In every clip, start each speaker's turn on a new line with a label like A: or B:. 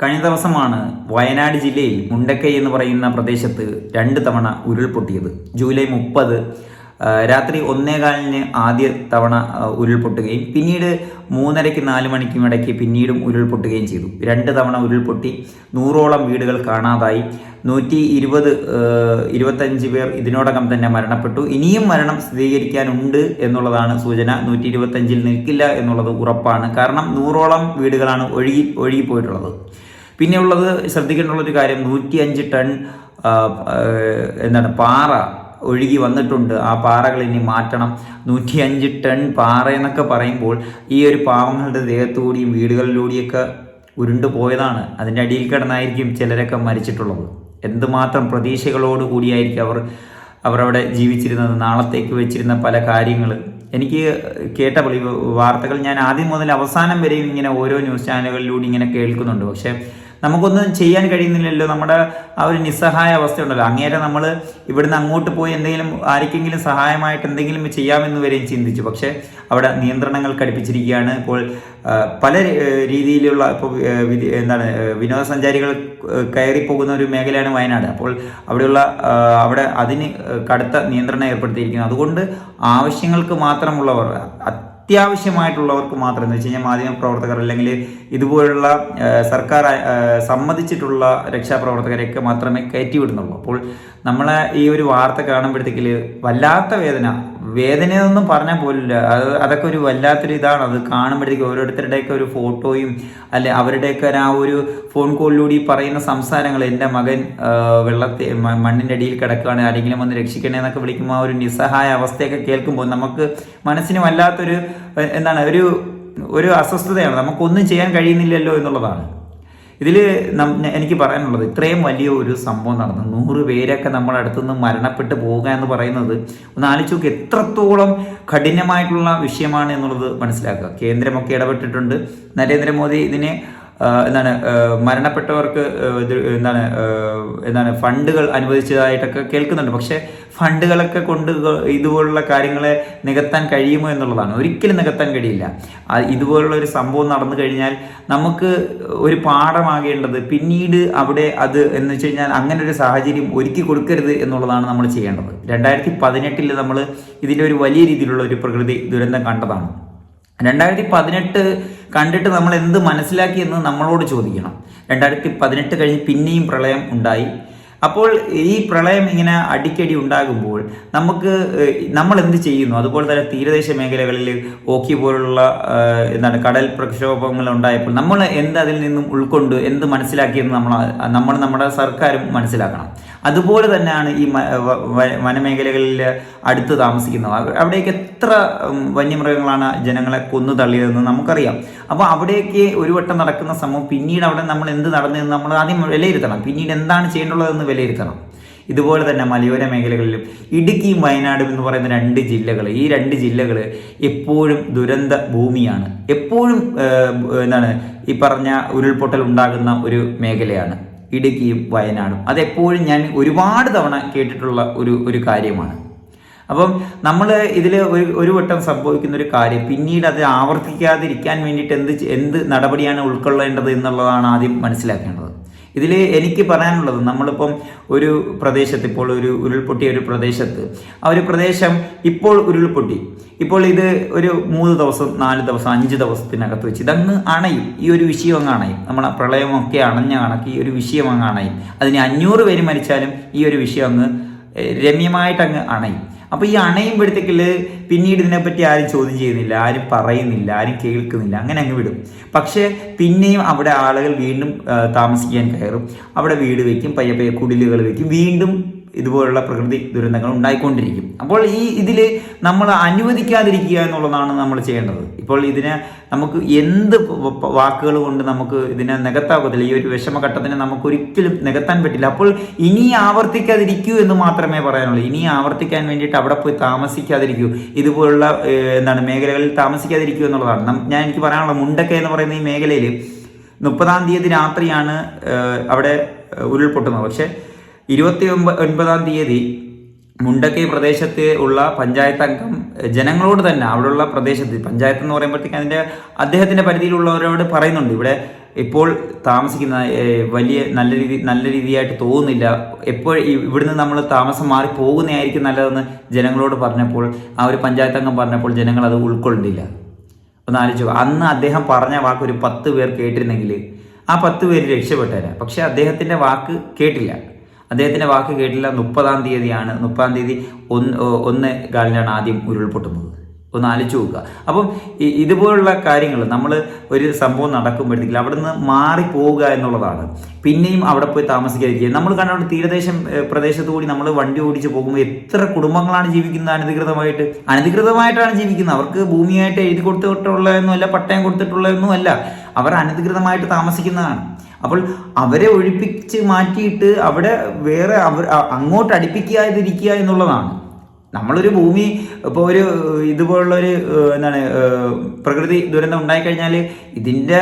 A: കഴിഞ്ഞ ദിവസമാണ് വയനാട് ജില്ലയിൽ മുണ്ടക്കൈ എന്ന് പറയുന്ന പ്രദേശത്ത് രണ്ട് തവണ ഉരുൾപൊട്ടിയത്. ജൂലൈ മുപ്പത് രാത്രി ഒന്നേകാലിന് ആദ്യ തവണ ഉരുൾപൊട്ടുകയും പിന്നീട് മൂന്നരയ്ക്ക് നാല് മണിക്കും ഇടയ്ക്ക് പിന്നീടും ഉരുൾപൊട്ടുകയും ചെയ്തു. രണ്ട് തവണ ഉരുൾപൊട്ടി നൂറോളം വീടുകൾ കാണാതായി. നൂറ്റി ഇരുപത് ഇരുപത്തഞ്ച് പേർ ഇതിനോടകം തന്നെ മരണപ്പെട്ടു. ഇനിയും മരണം സ്ഥിരീകരിക്കാനുണ്ട് എന്നുള്ളതാണ് സൂചന. നൂറ്റി ഇരുപത്തഞ്ചിൽ നിൽക്കില്ല എന്നുള്ളത് ഉറപ്പാണ്. കാരണം നൂറോളം വീടുകളാണ് ഒഴുകി ഒഴുകിപ്പോയിട്ടുള്ളത്. പിന്നെ ഉള്ളത് ശ്രദ്ധിക്കേണ്ടുള്ളൊരു കാര്യം നൂറ്റി അഞ്ച് ടൺ എന്താണ് പാറ ഒഴുകി വന്നിട്ടുണ്ട്. ആ പാറകൾ ഇനി മാറ്റണം. നൂറ്റി അഞ്ച് ടൺ പാറ എന്നൊക്കെ പറയുമ്പോൾ ഈ ഒരു പാവങ്ങളുടെ ദേഹത്തുകൂടിയും വീടുകളിലൂടെയൊക്കെ ഉരുണ്ടു പോയതാണ്. അതിന്റെ അടിയിൽ കിടന്നായിരിക്കും ചിലരൊക്കെ മരിച്ചിട്ടുള്ളത്. എന്തുമാത്രം പ്രതീക്ഷകളോട് കൂടിയായിരിക്കും അവർ അവരവിടെ ജീവിച്ചിരുന്നത് നാളത്തേക്ക് വെച്ചിരുന്ന പല കാര്യങ്ങൾ. എനിക്ക് കേട്ട വാർത്തകൾ ഞാൻ ആദ്യം മുതൽ അവസാനം വരെയും ഇങ്ങനെ ഓരോ ന്യൂസ് ചാനലുകളിലൂടെ ഇങ്ങനെ കേൾക്കുന്നുണ്ട്. പക്ഷേ നമുക്കൊന്നും ചെയ്യാൻ കഴിയുന്നില്ലല്ലോ. നമ്മുടെ ആ ഒരു നിസ്സഹായ അവസ്ഥ ഉണ്ടല്ലോ അങ്ങേരെ നമ്മൾ ഇവിടുന്ന് അങ്ങോട്ട് പോയി എന്തെങ്കിലും ആർക്കെങ്കിലും സഹായമായിട്ട് എന്തെങ്കിലും ചെയ്യാമെന്ന് വരെയും ചിന്തിച്ചു. പക്ഷേ അവിടെ നിയന്ത്രണങ്ങൾ കടുപ്പിച്ചിരിക്കുകയാണ് ഇപ്പോൾ പല രീതിയിലുള്ള ഇപ്പോൾ എന്താണ് വിനോദസഞ്ചാരികൾ കയറിപ്പോകുന്ന കയറി പോകുന്ന ഒരു മേഖലയാണ് വയനാട്. അപ്പോൾ അവിടെയുള്ള അവിടെ അതിന് കടുത്ത നിയന്ത്രണം ഏർപ്പെടുത്തിയിരിക്കുന്നു. അതുകൊണ്ട് ആവശ്യങ്ങൾക്ക് മാത്രമുള്ളവർ അത്യാവശ്യമായിട്ടുള്ളവർക്ക് മാത്രം എന്ന് വെച്ച് കഴിഞ്ഞാൽ മാധ്യമ പ്രവർത്തകർ അല്ലെങ്കിൽ ഇതുപോലുള്ള സർക്കാർ സമ്മതിച്ചിട്ടുള്ള രക്ഷാപ്രവർത്തകരെയൊക്കെ മാത്രമേ കയറ്റി വിടുന്നുള്ളൂ അപ്പോൾ നമ്മളെ ഈ ഒരു വാർത്ത കാണുമ്പോഴത്തേക്കിൽ വല്ലാത്ത വേദന വേദനയൊന്നും പറഞ്ഞാൽ പോലില്ല അത് അതൊക്കെ ഒരു വല്ലാത്തൊരു ഇതാണ്. അത് കാണുമ്പോഴത്തേക്ക് ഓരോരുത്തരുടെയൊക്കെ ഒരു ഫോട്ടോയും അല്ലെ അവരുടെയൊക്കെ ആ ഒരു ഫോൺ കോളിലൂടെ പറയുന്ന സംസാരങ്ങൾ എന്റെ മകൻ വെള്ളത്തെ മണ്ണിന്റെ അടിയിൽ കിടക്കുകയാണ് ആരെങ്കിലും വന്ന് രക്ഷിക്കണേ എന്നൊക്കെ വിളിക്കുമ്പോൾ ആ ഒരു നിസ്സഹായ അവസ്ഥയൊക്കെ കേൾക്കുമ്പോൾ നമുക്ക് മനസ്സിന് വല്ലാത്തൊരു എന്താണ് ഒരു ഒരു അസ്വസ്ഥതയാണ്. നമുക്കൊന്നും ചെയ്യാൻ കഴിയുന്നില്ലല്ലോ എന്നുള്ളതാണ്. ഇതിൽ എനിക്ക് പറയാനുള്ളത് ഇത്രയും വലിയ ഒരു സംഭവം നടന്നു. നൂറ് പേരൊക്കെ നമ്മുടെ അടുത്തുനിന്ന് മരണപ്പെട്ട് പോവുക എന്ന് പറയുന്നത് ഒന്ന് ആലോചിച്ച് നോക്കി എത്രത്തോളം കഠിനമായിട്ടുള്ള വിഷയമാണ് എന്നുള്ളത് മനസ്സിലാക്കുക. കേന്ദ്രമൊക്കെ ഇടപെട്ടിട്ടുണ്ട്. നരേന്ദ്രമോദി ഇതിനെ എന്താണ് മരണപ്പെട്ടവർക്ക് എന്താണ് എന്താണ് ഫണ്ടുകൾ അനുവദിച്ചതായിട്ടൊക്കെ കേൾക്കുന്നുണ്ട്. പക്ഷേ ഫണ്ടുകളൊക്കെ കൊണ്ട് ഇതുപോലുള്ള കാര്യങ്ങളെ നികത്താൻ കഴിയുമോ എന്നുള്ളതാണ്. ഒരിക്കലും നികത്താൻ കഴിയില്ല. ഇതുപോലുള്ള ഒരു സംഭവം നടന്നു കഴിഞ്ഞാൽ നമുക്ക് ഒരു പാഠമാകേണ്ടത് പിന്നീട് അവിടെ അത് എന്ന് വെച്ച് കഴിഞ്ഞാൽ അങ്ങനെ ഒരു സാഹചര്യം ഒരുക്കി കൊടുക്കരുത് എന്നുള്ളതാണ് നമ്മൾ ചെയ്യേണ്ടത്. രണ്ടായിരത്തി പതിനെട്ടിൽ നമ്മൾ ഇതിന്റെ ഒരു വലിയ രീതിയിലുള്ള ഒരു പ്രകൃതി ദുരന്തം കണ്ടതാണ്. രണ്ടായിരത്തി പതിനെട്ട് കണ്ടിട്ട് നമ്മൾ എന്ത് മനസ്സിലാക്കി എന്ന് നമ്മളോട് ചോദിക്കണം. രണ്ടായിരത്തി പതിനെട്ട് കഴിഞ്ഞ് പിന്നെയും പ്രളയം ഉണ്ടായി. അപ്പോൾ ഈ പ്രളയം ഇങ്ങനെ അടിക്കടി ഉണ്ടാകുമ്പോൾ നമുക്ക് നമ്മൾ എന്ത് ചെയ്യുന്നു? അതുപോലെ തന്നെ തീരദേശ മേഖലകളിൽ ഓക്കി പോലുള്ള എന്താണ് കടൽ പ്രക്ഷോഭങ്ങൾ ഉണ്ടായപ്പോൾ നമ്മൾ എന്ത് അതിൽ നിന്നും ഉൾക്കൊണ്ട് എന്ത് മനസ്സിലാക്കിയെന്ന് നമ്മൾ നമ്മൾ നമ്മുടെ സർക്കാരും മനസ്സിലാക്കണം. അതുപോലെ തന്നെയാണ് ഈ വനമേഖലകളിൽ അടുത്ത് താമസിക്കുന്നത് അവ- അവിടേക്ക് എത്ര വന്യമൃഗങ്ങളാണ് ജനങ്ങളെ കൊന്നു തള്ളിയതെന്ന് നമുക്കറിയാം. അപ്പോൾ അവിടേക്ക് ഒരു വട്ടം നടക്കുന്ന സംഭവം പിന്നീട് അവിടെ നമ്മൾ എന്ത് നടന്നതെന്ന് നമ്മൾ ആദ്യം വിലയിരുത്തണം. പിന്നീട് എന്താണ് ചെയ്യേണ്ടുള്ളതെന്ന് വിലയിരുത്തണം. ഇതുപോലെ തന്നെ മലയോര മേഖലകളിലും ഇടുക്കിയും വയനാടും എന്ന് പറയുന്ന രണ്ട് ജില്ലകൾ ഈ രണ്ട് ജില്ലകൾ എപ്പോഴും ദുരന്ത ഭൂമിയാണ്. എപ്പോഴും എന്താണ് ഈ പറഞ്ഞ ഉരുൾപൊട്ടൽ ഉണ്ടാകുന്ന ഒരു മേഖലയാണ്. ഇടുക്കിയും വയനാടും. അതെപ്പോഴും ഞാൻ ഒരുപാട് തവണ കേട്ടിട്ടുള്ള ഒരു ഒരു കാര്യമാണ്. അപ്പം നമ്മൾ ഇതിൽ ഒരു ഒരു വട്ടം സംഭവിക്കുന്ന ഒരു കാര്യം പിന്നീട് അത് ആവർത്തിക്കാതിരിക്കാൻ വേണ്ടിയിട്ട് എന്ത് എന്ത് നടപടിയാണ് ഉൾക്കൊള്ളേണ്ടത് എന്നുള്ളതാണ് ആദ്യം മനസ്സിലാക്കേണ്ടത്. ഇതിൽ എനിക്ക് പറയാനുള്ളത് നമ്മളിപ്പം ഒരു പ്രദേശത്ത് ഇപ്പോൾ ഒരു ഉരുൾപൊട്ടിയ ഒരു പ്രദേശത്ത് ആ ഒരു പ്രദേശം ഇപ്പോൾ ഉരുൾപൊട്ടി. ഇപ്പോൾ ഇത് ഒരു മൂന്ന് ദിവസം നാല് ദിവസം അഞ്ച് ദിവസത്തിനകത്ത് വെച്ച് ഇതങ്ങ് അണയും. ഈ ഒരു വിഷയം അങ്ങ് അണയും. നമ്മളെ പ്രളയമൊക്കെ അണഞ്ഞ കണക്ക് ഈ ഒരു വിഷയം അങ്ങ് അണയും. അതിന് അഞ്ഞൂറ് പേര് മരിച്ചാലും ഈ ഒരു വിഷയം അങ്ങ് രമ്യമായിട്ടങ്ങ് അണയും. അപ്പോൾ ഈ അണയുമ്പോഴത്തേക്കിൽ പിന്നീട് ഇതിനെപ്പറ്റി ആരും ചോദ്യം ചെയ്യുന്നില്ല ആരും പറയുന്നില്ല ആരും കേൾക്കുന്നില്ല അങ്ങനെ അങ്ങ് വിടും. പക്ഷേ പിന്നെയും അവിടെ ആളുകൾ വീണ്ടും താമസിക്കാൻ കയറും. അവിടെ വീട് വയ്ക്കും പയ്യ പയ്യ കുടിലുകൾ വയ്ക്കും വീണ്ടും ഇതുപോലുള്ള പ്രകൃതി ദുരന്തങ്ങൾ ഉണ്ടായിക്കൊണ്ടിരിക്കും. അപ്പോൾ ഈ ഇതിൽ നമ്മൾ അനുവദിക്കാതിരിക്കുക എന്നുള്ളതാണ് നമ്മൾ ചെയ്യേണ്ടത്. ഇപ്പോൾ ഇതിനെ നമുക്ക് എന്ത് വാക്കുകൾ കൊണ്ട് നമുക്ക് ഇതിനെ നികത്താകത്തില്ല ഈ ഒരു വിഷമഘട്ടത്തിനെ നമുക്ക് ഒരിക്കലും നികത്താൻ പറ്റില്ല. അപ്പോൾ ഇനി ആവർത്തിക്കാതിരിക്കൂ എന്ന് മാത്രമേ പറയാനുള്ളൂ. ഇനി ആവർത്തിക്കാൻ വേണ്ടിയിട്ട് അവിടെ പോയി താമസിക്കാതിരിക്കൂ. ഇതുപോലുള്ള എന്താണ് മേഖലകളിൽ താമസിക്കാതിരിക്കൂ എന്നുള്ളതാണ്. ഞാൻ എനിക്ക് പറയാനുള്ള മുണ്ടക്ക എന്ന് പറയുന്ന ഈ മേഖലയിൽ മുപ്പതാം തീയതി രാത്രിയാണ് അവിടെ ഉരുൾപൊട്ടുന്നത്. പക്ഷേ ഇരുപത്തി ഒൻപതാം തീയതി മുണ്ടക്കൈ പ്രദേശത്ത് ഉള്ള പഞ്ചായത്ത് അംഗം ജനങ്ങളോട് തന്നെ അവിടെയുള്ള പ്രദേശത്ത് പഞ്ചായത്ത് എന്ന് പറയുമ്പോഴത്തേക്ക് അതിന്റെ അദ്ദേഹത്തിന്റെ പരിധിയിലുള്ളവരോട് പറയുന്നുണ്ട്. ഇവിടെ ഇപ്പോൾ താമസിക്കുന്ന വലിയ നല്ല രീതി നല്ല രീതിയായിട്ട് തോന്നുന്നില്ല. എപ്പോൾ ഇവിടുന്ന് നമ്മൾ താമസം മാറി പോകുന്നതായിരിക്കും നല്ലതെന്ന് ജനങ്ങളോട് പറഞ്ഞപ്പോൾ ആ ഒരു പഞ്ചായത്ത് അംഗം പറഞ്ഞപ്പോൾ ജനങ്ങൾ അത് ഉൾക്കൊള്ളുന്നില്ല. ഒന്ന് ആലോചിച്ചു അന്ന് അദ്ദേഹം പറഞ്ഞ വാക്ക് ഒരു പത്ത് പേർ കേട്ടിരുന്നെങ്കിൽ ആ പത്ത് പേര് രക്ഷപ്പെട്ടേരാ പക്ഷെ അദ്ദേഹത്തിന്റെ വാക്ക് കേട്ടില്ല. അദ്ദേഹത്തിന്റെ വാക്ക് കേട്ടില്ല. മുപ്പതാം തീയതിയാണ്. മുപ്പതാം തീയതി ഒന്ന് ഒന്ന് കാലിനാണ് ആദ്യം ഉരുൾപൊട്ടുന്നത്. ഒന്ന് ആലോചിച്ച് നോക്കുക. അപ്പം ഇതുപോലുള്ള കാര്യങ്ങൾ നമ്മൾ ഒരു സംഭവം നടക്കുമ്പോഴത്തേക്കും അവിടെ നിന്ന് മാറിപ്പോവുക എന്നുള്ളതാണ്. പിന്നെയും അവിടെ പോയി താമസിക്കാതിരിക്കുക. നമ്മൾ കണ്ടുകൊണ്ട് തീരദേശം പ്രദേശത്തു കൂടി നമ്മൾ വണ്ടി ഓടിച്ച് പോകുമ്പോൾ എത്ര കുടുംബങ്ങളാണ് ജീവിക്കുന്നത്? അനധികൃതമായിട്ട് അനധികൃതമായിട്ടാണ് ജീവിക്കുന്നത്. അവർക്ക് ഭൂമിയായിട്ട് എഴുതി കൊടുത്തിട്ടുള്ളതെന്നും അല്ല പട്ടയം കൊടുത്തിട്ടുള്ളതെന്നും അല്ല. അവർ അനധികൃതമായിട്ട് താമസിക്കുന്നതാണ്. അപ്പോൾ അവരെ ഒഴിപ്പിച്ച് മാറ്റിയിട്ട് അവിടെ വേറെ അവർ അങ്ങോട്ട് അടുപ്പിക്കാതിരിക്കുക എന്നുള്ളതാണ്. നമ്മളൊരു ഭൂമി ഇപ്പോൾ ഒരു ഇതുപോലുള്ള ഒരു എന്താണ് പ്രകൃതി ദുരന്തം ഉണ്ടായിക്കഴിഞ്ഞാൽ ഇതിന്റെ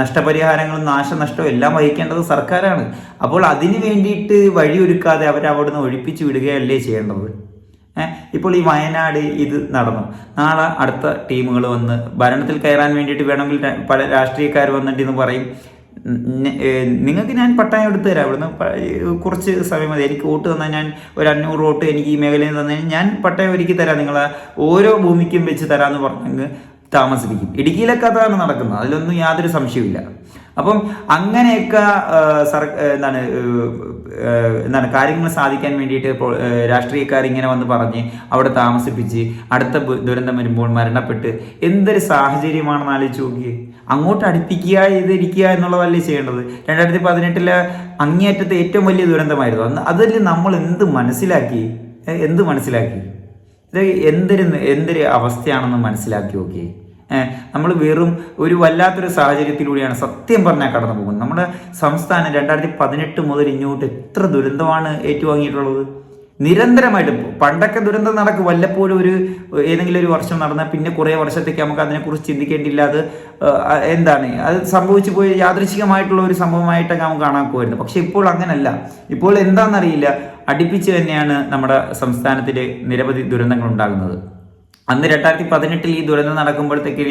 A: നഷ്ടപരിഹാരങ്ങളും നാശനഷ്ടവും എല്ലാം വഹിക്കേണ്ടത് സർക്കാരാണ്. അപ്പോൾ അതിന് വേണ്ടിയിട്ട് വഴിയൊരുക്കാതെ അവരെ നിന്ന് ഒഴിപ്പിച്ച് വിടുകയല്ലേ ചെയ്യേണ്ടത്. ഇപ്പോൾ ഈ വയനാട് ഇത് നടന്നു. നാളെ അടുത്ത ടീമുകൾ വന്ന് ഭരണത്തിൽ കയറാൻ വേണ്ടിയിട്ട് വേണമെങ്കിൽ പല രാഷ്ട്രീയക്കാർ വന്നിട്ട് എന്ന് പറയും നിങ്ങൾക്ക് ഞാൻ പട്ടായം എടുത്തു തരാം. ഇവിടുന്ന് കുറച്ച് സമയം മതി. എനിക്ക് വോട്ട് തന്നാൽ ഞാൻ ഒരു അഞ്ഞൂറ് വോട്ട് എനിക്ക് ഈ മേഖലയിൽ നിന്ന് തന്നാൽ ഞാൻ പട്ടായം ഒരുക്കി തരാം. നിങ്ങളെ ഓരോ ഭൂമിക്കും വെച്ച് തരാമെന്ന് പറഞ്ഞു താമസിപ്പിക്കും. ഇടുക്കിയിലൊക്കെ അതാണ് നടക്കുന്നത്. അതിലൊന്നും യാതൊരു സംശയമില്ല അപ്പം അങ്ങനെയൊക്കെ സർ എന്താണ് എന്താണ് കാര്യങ്ങൾ സാധിക്കാൻ വേണ്ടിയിട്ട് രാഷ്ട്രീയക്കാർ ഇങ്ങനെ വന്ന് പറഞ്ഞ് അവിടെ താമസിപ്പിച്ച് അടുത്ത ദുരന്തം വരുമ്പോൾ മരണപ്പെട്ട് എന്തൊരു സാഹചര്യമാണെന്ന് ആലോചിച്ച് നോക്കിയേ. അങ്ങോട്ട് അടുപ്പിക്കുക ചെയ്തിരിക്കുക എന്നുള്ളതല്ലേ ചെയ്യേണ്ടത്? രണ്ടായിരത്തി പതിനെട്ടിലെ അങ്ങേയറ്റത്തെ ഏറ്റവും വലിയ ദുരന്തമായിരുന്നു. അന്ന് അതിൽ നമ്മൾ എന്ത് മനസ്സിലാക്കി? എന്ത് മനസ്സിലാക്കി? ഇത് എന്തൊരു എന്തൊരു അവസ്ഥയാണെന്ന് മനസ്സിലാക്കി നോക്കി നമ്മൾ വെറും ഒരു വല്ലാത്തൊരു സാഹചര്യത്തിലൂടെയാണ് സത്യം പറഞ്ഞാൽ കടന്നു പോകുന്നത്. നമ്മുടെ സംസ്ഥാനം രണ്ടായിരത്തി പതിനെട്ട് മുതൽ ഇങ്ങോട്ട് എത്ര ദുരന്തമാണ് ഏറ്റുവാങ്ങിയിട്ടുള്ളത്? നിരന്തരമായിട്ട് പണ്ടൊക്കെ ദുരന്തം നടക്കും വല്ലപ്പോഴും ഒരു ഏതെങ്കിലും ഒരു വർഷം നടന്നാൽ പിന്നെ കുറേ വർഷത്തേക്ക് നമുക്ക് അതിനെക്കുറിച്ച് ചിന്തിക്കേണ്ടില്ല. അത് എന്താണ്? അത് സംഭവിച്ചു പോയി യാദൃശികമായിട്ടുള്ള ഒരു സംഭവമായിട്ടൊക്കെ നമുക്ക് കാണാൻ പോയിരുന്നു പക്ഷെ ഇപ്പോൾ അങ്ങനല്ല. ഇപ്പോൾ എന്താണെന്നറിയില്ല. അടുപ്പിച്ച് തന്നെയാണ് നമ്മുടെ സംസ്ഥാനത്തിൽ നിരവധി ദുരന്തങ്ങൾ ഉണ്ടാകുന്നത്. അന്ന് രണ്ടായിരത്തി പതിനെട്ടിൽ ഈ ദുരന്തം നടക്കുമ്പോഴത്തേക്ക്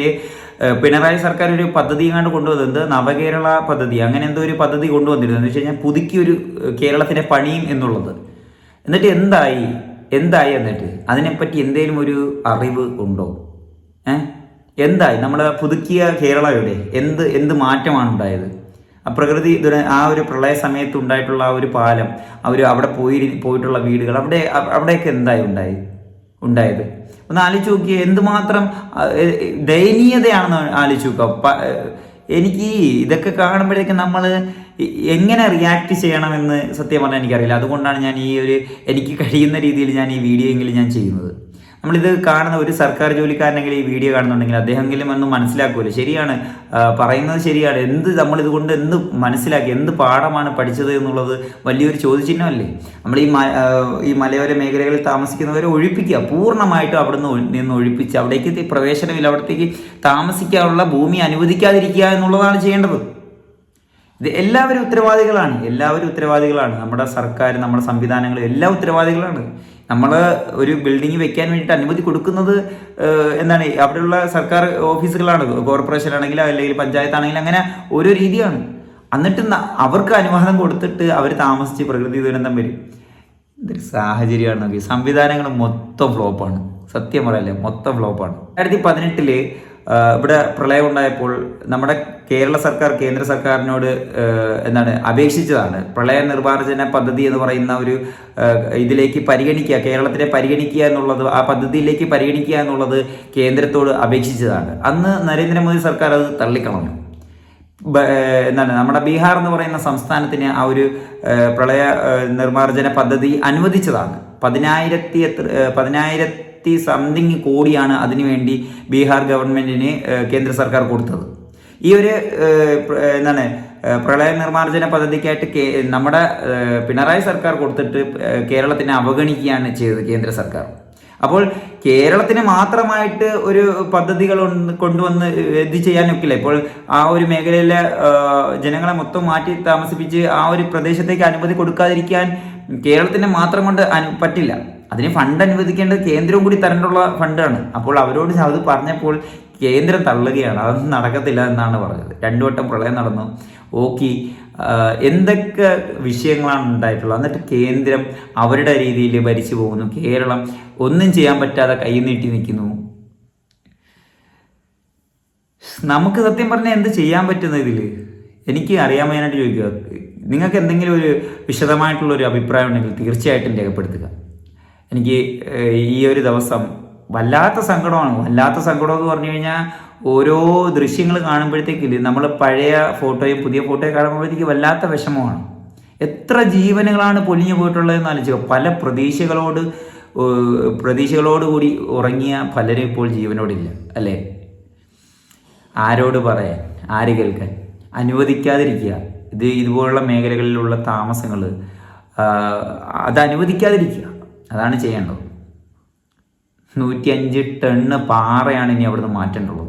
A: പിണറായി സർക്കാർ ഒരു പദ്ധതി കണ്ട് കൊണ്ടുവന്നത്? നവകേരള പദ്ധതി. അങ്ങനെ എന്തോ ഒരു പദ്ധതി കൊണ്ടുവന്നിരുന്നു. എന്ന് വെച്ച് കഴിഞ്ഞാൽ പുതുക്കിയൊരു കേരളത്തിന്റെ പണിയും എന്നുള്ളത്. എന്നിട്ട് എന്തായി? എന്തായി എന്നിട്ട്? അതിനെപ്പറ്റി എന്തെങ്കിലും ഒരു അറിവ് ഉണ്ടോ? ഏ? എന്തായി? നമ്മുടെ പുതുക്കിയ കേരളയുടെ എന്ത് എന്ത് മാറ്റമാണ് ഉണ്ടായത്? ആ പ്രകൃതി ആ ഒരു പ്രളയ സമയത്ത് ഉണ്ടായിട്ടുള്ള ആ ഒരു പാലം ആ ഒരു അവിടെ പോയി പോയിട്ടുള്ള വീടുകൾ അവിടെ അവിടെയൊക്കെ എന്തായി ഉണ്ടായി? ഉണ്ടായത്? ഒന്ന് ആലോചിച്ച് നോക്കിയേ എന്തുമാത്രം ദയനീയതയാണെന്ന് ആലോചിച്ച് നോക്കുക. എനിക്ക് ഇതൊക്കെ കാണുമ്പോഴേക്കും നമ്മൾ എങ്ങനെ റിയാക്ട് ചെയ്യണമെന്ന് സത്യം പറഞ്ഞാൽ എനിക്കറിയില്ല. അതുകൊണ്ടാണ് ഞാൻ ഈ ഒരു എനിക്ക് കഴിയുന്ന രീതിയിൽ ഞാൻ ഈ വീഡിയോ എങ്കിലും ഞാൻ ചെയ്യുന്നത്. നമ്മളിത് കാണുന്ന ഒരു സർക്കാർ ജോലിക്കാരനെങ്കിലും ഈ വീഡിയോ കാണുന്നുണ്ടെങ്കിൽ അദ്ദേഹമെങ്കിലും ഒന്ന് മനസ്സിലാക്കുമല്ലോ ശരിയാണ്. പറയുന്നത് ശരിയാണ്. എന്ത് നമ്മൾ ഇതുകൊണ്ട് എന്ത് മനസ്സിലാക്കി എന്ത് പാഠമാണ് പഠിച്ചത് എന്നുള്ളത് വലിയൊരു ചോദ്യചിഹ്നമല്ലേ? നമ്മൾ ഈ ഈ മലയോര മേഖലകളിൽ താമസിക്കുന്നവരെ ഒഴിപ്പിക്കുക. പൂർണമായിട്ടും അവിടെ നിന്ന് ഒഴിപ്പിച്ച് അവിടേക്ക് പ്രവേശനമില്ല. അവിടത്തേക്ക് താമസിക്കാനുള്ള ഭൂമി അനുവദിക്കാതിരിക്കുക എന്നുള്ളതാണ് ചെയ്യേണ്ടത്. ഇത് എല്ലാവരും ഉത്തരവാദികളാണ്. എല്ലാവരും ഉത്തരവാദികളാണ്. നമ്മുടെ സർക്കാർ നമ്മുടെ സംവിധാനങ്ങൾ എല്ലാ ഉത്തരവാദികളാണ്. നമ്മൾ ഒരു ബിൽഡിംഗ് വെക്കാൻ വേണ്ടിയിട്ട് അനുമതി കൊടുക്കുന്നത് എന്താണ് അവിടെയുള്ള സർക്കാർ ഓഫീസുകളാണ് കോർപ്പറേഷൻ ആണെങ്കിലും അല്ലെങ്കിൽ പഞ്ചായത്ത് ആണെങ്കിലും അങ്ങനെ ഓരോ രീതിയാണ്. എന്നിട്ട് അവർക്ക് അനുവാദം കൊടുത്തിട്ട് അവർ താമസിച്ച് പ്രകൃതി ദുരന്തം വരും. ഇതൊരു സാഹചര്യമാണ് സംവിധാനങ്ങൾ മൊത്തം ഫ്ലോപ്പാണ് സത്യം പറയല്ലേ മൊത്തം ഫ്ലോപ്പാണ് രണ്ടായിരത്തി പതിനെട്ടിൽ ഇവിടെ പ്രളയം ഉണ്ടായപ്പോൾ നമ്മുടെ കേരള സർക്കാർ കേന്ദ്ര സർക്കാരിനോട് എന്താണ് അപേക്ഷിച്ചതാണ്. പ്രളയ നിർമ്മാർജന പദ്ധതി എന്ന് പറയുന്ന ഒരു ഇതിലേക്ക് പരിഗണിക്കുക കേരളത്തിനെ പരിഗണിക്കുക എന്നുള്ളത് ആ പദ്ധതിയിലേക്ക് പരിഗണിക്കുക എന്നുള്ളത് കേന്ദ്രത്തോട് അപേക്ഷിച്ചതാണ്. അന്ന് നരേന്ദ്രമോദി സർക്കാർ അത് തള്ളിക്കളഞ്ഞു. എന്താണ് നമ്മുടെ ബീഹാർ എന്ന് പറയുന്ന സംസ്ഥാനത്തിന് ആ ഒരു പ്രളയ നിർമ്മാർജന പദ്ധതി അനുവദിച്ചതാണ്. പതിനായിരത്തി എത്ര ഏഹ് പതിനായിരത്തി സംതിങ് കോടിയാണ് അതിനുവേണ്ടി ബീഹാർ ഗവൺമെന്റിന് കേന്ദ്ര സർക്കാർ കൊടുത്തത്. ഈ ഒരു എന്താണ് പ്രളയ നിർമ്മാർജന പദ്ധതിക്കായിട്ട് കേ- നമ്മുടെ പിണറായി സർക്കാർ കൊടുത്തിട്ട് കേരളത്തിനെ അവഗണിക്കുകയാണ് ചെയ്തത് കേന്ദ്ര സർക്കാർ. അപ്പോൾ കേരളത്തിന് മാത്രമായിട്ട് ഒരു പദ്ധതികൾ കൊണ്ടുവന്ന് ഇത് ചെയ്യാനൊക്കില്ല. ഇപ്പോൾ ആ ഒരു മേഖലയിലെ ജനങ്ങളെ മൊത്തം മാറ്റി താമസിപ്പിച്ച് ആ ഒരു പ്രദേശത്തേക്ക് അനുമതി കൊടുക്കാതിരിക്കാൻ കേരളത്തിന് മാത്രം കൊണ്ട് പറ്റില്ല. അതിന് ഫണ്ട് അനുവദിക്കേണ്ടത് കേന്ദ്രവും കൂടി തരേണ്ടുള്ള ഫണ്ടാണ് അപ്പോൾ അവരോട് അത് പറഞ്ഞപ്പോൾ കേന്ദ്രം തള്ളുകയാണ്. അതൊന്നും നടക്കത്തില്ല എന്നാണ് പറഞ്ഞത്. രണ്ടു വട്ടം പ്രളയം നടന്നു. ഓക്കി എന്തൊക്കെ വിഷയങ്ങളാണ് ഉണ്ടായിട്ടുള്ളത്? എന്നിട്ട് കേന്ദ്രം അവരുടെ രീതിയിൽ ഭരിച്ചു പോകുന്നു. കേരളം ഒന്നും ചെയ്യാൻ പറ്റാതെ കൈ നീട്ടി നിൽക്കുന്നു. നമുക്ക് സത്യം പറഞ്ഞാൽ എന്ത് ചെയ്യാൻ പറ്റുന്ന ഇതിൽ എനിക്ക് അറിയാൻ വേണ്ടിയിട്ട് ചോദിക്കുക. നിങ്ങൾക്ക് എന്തെങ്കിലും ഒരു വിശദമായിട്ടുള്ള ഒരു അഭിപ്രായം ഉണ്ടെങ്കിൽ തീർച്ചയായിട്ടും രേഖപ്പെടുത്തുക. എനിക്ക് ഈ ഒരു ദിവസം വല്ലാത്ത സങ്കടമാണ്. വല്ലാത്ത സങ്കടം എന്ന് പറഞ്ഞു കഴിഞ്ഞാൽ ഓരോ ദൃശ്യങ്ങൾ കാണുമ്പോഴത്തേക്കില്ല നമ്മൾ പഴയ ഫോട്ടോയും പുതിയ ഫോട്ടോയും കാണുമ്പോഴത്തേക്ക് വല്ലാത്ത വിഷമമാണ്. എത്ര ജീവനുകളാണ് പൊലിഞ്ഞു പോയിട്ടുള്ളതെന്ന് ആലോചിക്കുക. പല പ്രതീക്ഷകളോട് പ്രതീക്ഷകളോടുകൂടി ഉറങ്ങിയ പലരും ഇപ്പോൾ ജീവനോടില്ല അല്ലേ? ആരോട് പറയാൻ? ആര് കേൾക്കാൻ? അനുവദിക്കാതിരിക്കുക. ഇത് ഇതുപോലുള്ള മേഖലകളിലുള്ള താമസങ്ങൾ അത് അനുവദിക്കാതിരിക്കുക അതാണ് ചെയ്യേണ്ടത്. നൂറ്റി അഞ്ച് ടണ്ണ് പാറയാണ് ഇനി അവിടുന്ന് മാറ്റേണ്ടുള്ളത്